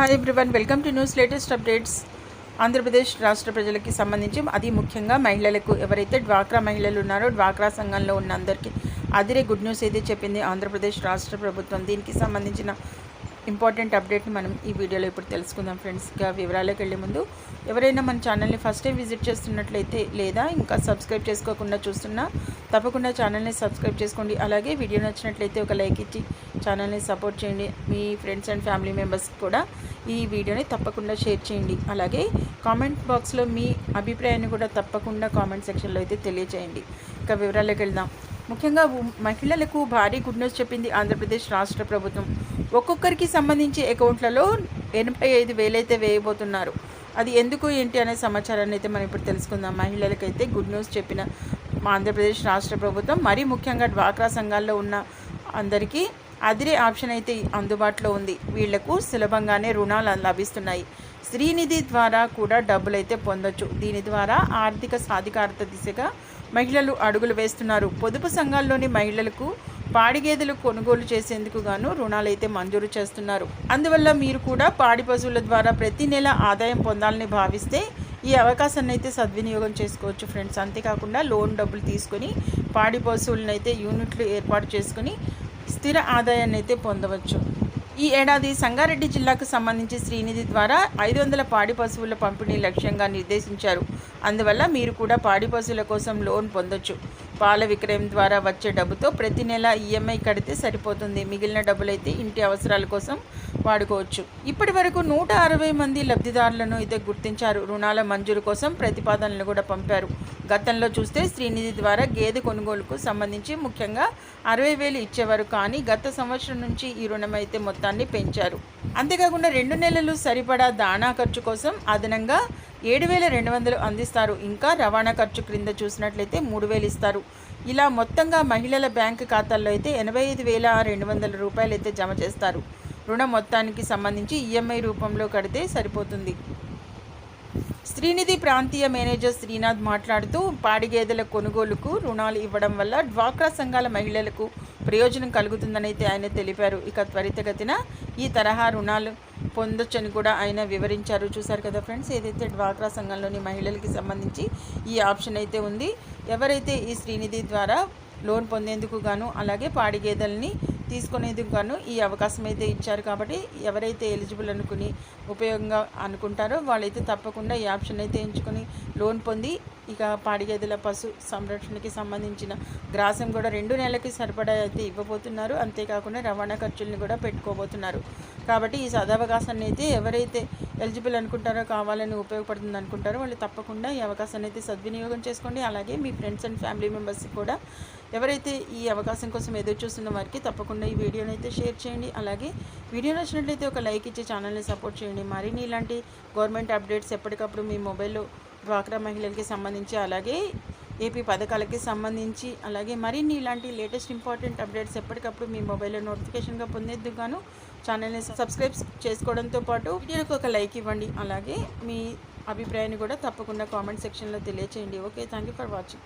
Hi everyone welcome to news latest updates Andhra Pradesh రాష్ట్ర ప్రజలకి సంబంధించి అది ముఖ్యంగా మహిళలకు ఎవరైతే డ్వాక్రా మహిళలు ఉన్నారో డ్వాక్రా సంఘంలో ఉన్న అందరికీ అదిరే గుడ్ న్యూస్ అయితే చెప్పింది ఆంధ్రప్రదేశ్ రాష్ట్ర ప్రభుత్వం. దీనికి సంబంధించిన ఇంపార్టెంట్ అప్డేట్ని మనం ఈ వీడియోలో ఇప్పుడు తెలుసుకుందాం ఫ్రెండ్స్. ఇక వివరాలకు వెళ్ళే ముందు ఎవరైనా మన ఛానల్ని ఫస్ట్ టైం విజిట్ చేస్తున్నట్లయితే లేదా ఇంకా సబ్స్క్రైబ్ చేసుకోకుండా చూస్తున్నా తప్పకుండా ఛానల్ని సబ్స్క్రైబ్ చేసుకోండి. అలాగే వీడియో నచ్చినట్లయితే ఒక లైక్ ఇచ్చి ఛానల్ని సపోర్ట్ చేయండి. మీ ఫ్రెండ్స్ అండ్ ఫ్యామిలీ మెంబర్స్కి కూడా ఈ వీడియోని తప్పకుండా షేర్ చేయండి. అలాగే కామెంట్ బాక్స్లో మీ అభిప్రాయాన్ని కూడా తప్పకుండా కామెంట్ సెక్షన్లో అయితే తెలియజేయండి ఇక వివరాలకు వెళ్దాం. ముఖ్యంగా మహిళలకు భారీ గుడ్ న్యూస్ చెప్పింది ఆంధ్రప్రదేశ్ రాష్ట్ర ప్రభుత్వం. ఒక్కొక్కరికి సంబంధించి అకౌంట్లలో ఎనభై ఐదు వేలైతే వేయబోతున్నారు. అది ఎందుకు ఏంటి అనే సమాచారాన్ని అయితే మనం ఇప్పుడు తెలుసుకుందాం. మహిళలకైతే గుడ్ న్యూస్ చెప్పిన మా ఆంధ్రప్రదేశ్ రాష్ట్ర ప్రభుత్వం మరీ ముఖ్యంగా డ్వాక్రా సంఘాల్లో ఉన్న అందరికీ అదిరే ఆప్షన్ అయితే అందుబాటులో ఉంది. వీళ్ళకు సులభంగానే రుణాలు లభిస్తున్నాయి. శ్రీనిధి ద్వారా కూడా డబ్బులు అయితే పొందొచ్చు. దీని ద్వారా ఆర్థిక సాధికారత దిశగా మహిళలు అడుగులు వేస్తున్నారు. పొదుపు సంఘాల్లోని మహిళలకు పాడి గేదెలు కొనుగోలు చేసేందుకు గాను రుణాలైతే మంజూరు చేస్తున్నారు. అందువల్ల మీరు కూడా పాడి పశువుల ద్వారా ప్రతి నెల ఆదాయం పొందాలని భావిస్తే ఈ అవకాశాన్ని అయితే సద్వినియోగం చేసుకోవచ్చు ఫ్రెండ్స్. అంతేకాకుండా లోన్ డబ్బులు తీసుకొని పాడి పశువులను అయితే యూనిట్లు ఏర్పాటు చేసుకొని స్థిర ఆదాయాన్ని అయితే పొందవచ్చు. ఈ ఏడాది సంగారెడ్డి జిల్లాకు సంబంధించి శ్రీనిధి ద్వారా ఐదు వందల పాడి పశువుల పంపిణీ లక్ష్యంగా నిర్దేశించారు. అందువల్ల మీరు కూడా పాడి పశువుల కోసం లోన్ పొందొచ్చు. పాల విక్రయం ద్వారా వచ్చే డబ్బుతో ప్రతి నెల ఈఎంఐ కడితే సరిపోతుంది. మిగిలిన డబ్బులైతే ఇంటి అవసరాల కోసం వాడుకోవచ్చు. ఇప్పటి వరకు నూట అరవై మంది లబ్ధిదారులను అయితే గుర్తించారు. రుణాల మంజూరు కోసం ప్రతిపాదనలు కూడా పంపారు. గతంలో చూస్తే శ్రీనిధి ద్వారా గేదె కొనుగోలుకు సంబంధించి ముఖ్యంగా అరవై వేలు ఇచ్చేవారు కానీ గత సంవత్సరం నుంచి ఈ రుణం అయితే మొత్తాన్ని పెంచారు. అంతేకాకుండా రెండు నెలలు సరిపడా దాణా ఖర్చు కోసం అదనంగా ఏడు వేల రెండు వందలు అందిస్తారు. ఇంకా రవాణా ఖర్చు క్రింద చూసినట్లయితే మూడు వేలు ఇస్తారు. ఇలా మొత్తంగా మహిళల బ్యాంక్ ఖాతాల్లో అయితే ఎనభై ఐదు వేల రెండు వందల రూపాయలు అయితే జమ చేస్తారు. రుణ మొత్తానికి సంబంధించి ఈఎంఐ రూపంలో కడితే సరిపోతుంది. శ్రీనిధి ప్రాంతీయ మేనేజర్ శ్రీనాథ్ మాట్లాడుతూ పాడి గేదెల కొనుగోలుకు రుణాలు ఇవ్వడం వల్ల డ్వాక్రా సంఘాల మహిళలకు ప్రయోజనం కలుగుతుందనైతే ఆయన తెలిపారు. ఇక త్వరితగతిన ఈ తరహా రుణాలు పొందొచ్చని కూడా ఆయన వివరించారు. చూసారు కదా ఫ్రెండ్స్ ఏదైతే డ్వాక్రా సంఘంలోని మహిళలకి సంబంధించి ఈ ఆప్షన్ అయితే ఉంది ఎవరైతే ఈ శ్రీనిధి ద్వారా లోన్ పొందేందుకు గాను అలాగే పాడి గేదెల్ని తీసుకునేందుకు గాను ఈ అవకాశం అయితే ఇచ్చారు కాబట్టి ఎవరైతే ఎలిజిబుల్ అనుకుని ఉపయోగంగా అనుకుంటారో వాళ్ళైతే తప్పకుండా ఈ ఆప్షన్ అయితే ఎంచుకొని లోన్ పొంది ఇక పాడిగేదెల పశు సంరక్షణకి సంబంధించిన గ్రాసం కూడా రెండు నెలలకి సరిపడా అయితే ఇవ్వబోతున్నారు. అంతేకాకుండా రవాణా ఖర్చుల్ని కూడా పెట్టుకోబోతున్నారు. కాబట్టి ఈ సదవకాశాన్ని అయితే ఎవరైతే ఎలిజిబుల్ అనుకుంటారో కావాలని ఉపయోగపడుతుంది అనుకుంటారో వాళ్ళు తప్పకుండా ఈ అవకాశాన్ని అయితే సద్వినియోగం చేసుకోండి. అలాగే మీ ఫ్రెండ్స్ అండ్ ఫ్యామిలీ మెంబర్స్కి కూడా ఎవరైతే ఈ అవకాశం కోసం ఎదురు చూస్తున్న వారికి తప్పకుండా ఈ వీడియోని అయితే షేర్ చేయండి. అలాగే వీడియో నచ్చినట్లయితే ఒక లైక్ ఇచ్చి ఛానల్ని సపోర్ట్ చేయండి. మరిన్ని ఇలాంటి గవర్నమెంట్ అప్డేట్స్ ఎప్పటికప్పుడు మీ మొబైల్లో డ్వాక్రా మహిళలకి సంబంధించి అలాగే ఏపీ పథకాలకి సంబంధించి అలాగే మరిన్ని ఇలాంటి లేటెస్ట్ ఇంపార్టెంట్ అప్డేట్స్ ఎప్పటికప్పుడు మీ మొబైల్లో నోటిఫికేషన్గా పొందేందుకు గాను ఛానల్ని సబ్స్క్రైబ్ చేసుకోవడంతో పాటు వీడియోకి ఒక లైక్ ఇవ్వండి. అలాగే మీ అభిప్రాయాన్ని కూడా తప్పకుండా కామెంట్ సెక్షన్లో తెలియచేయండి. Okay thank you for watching.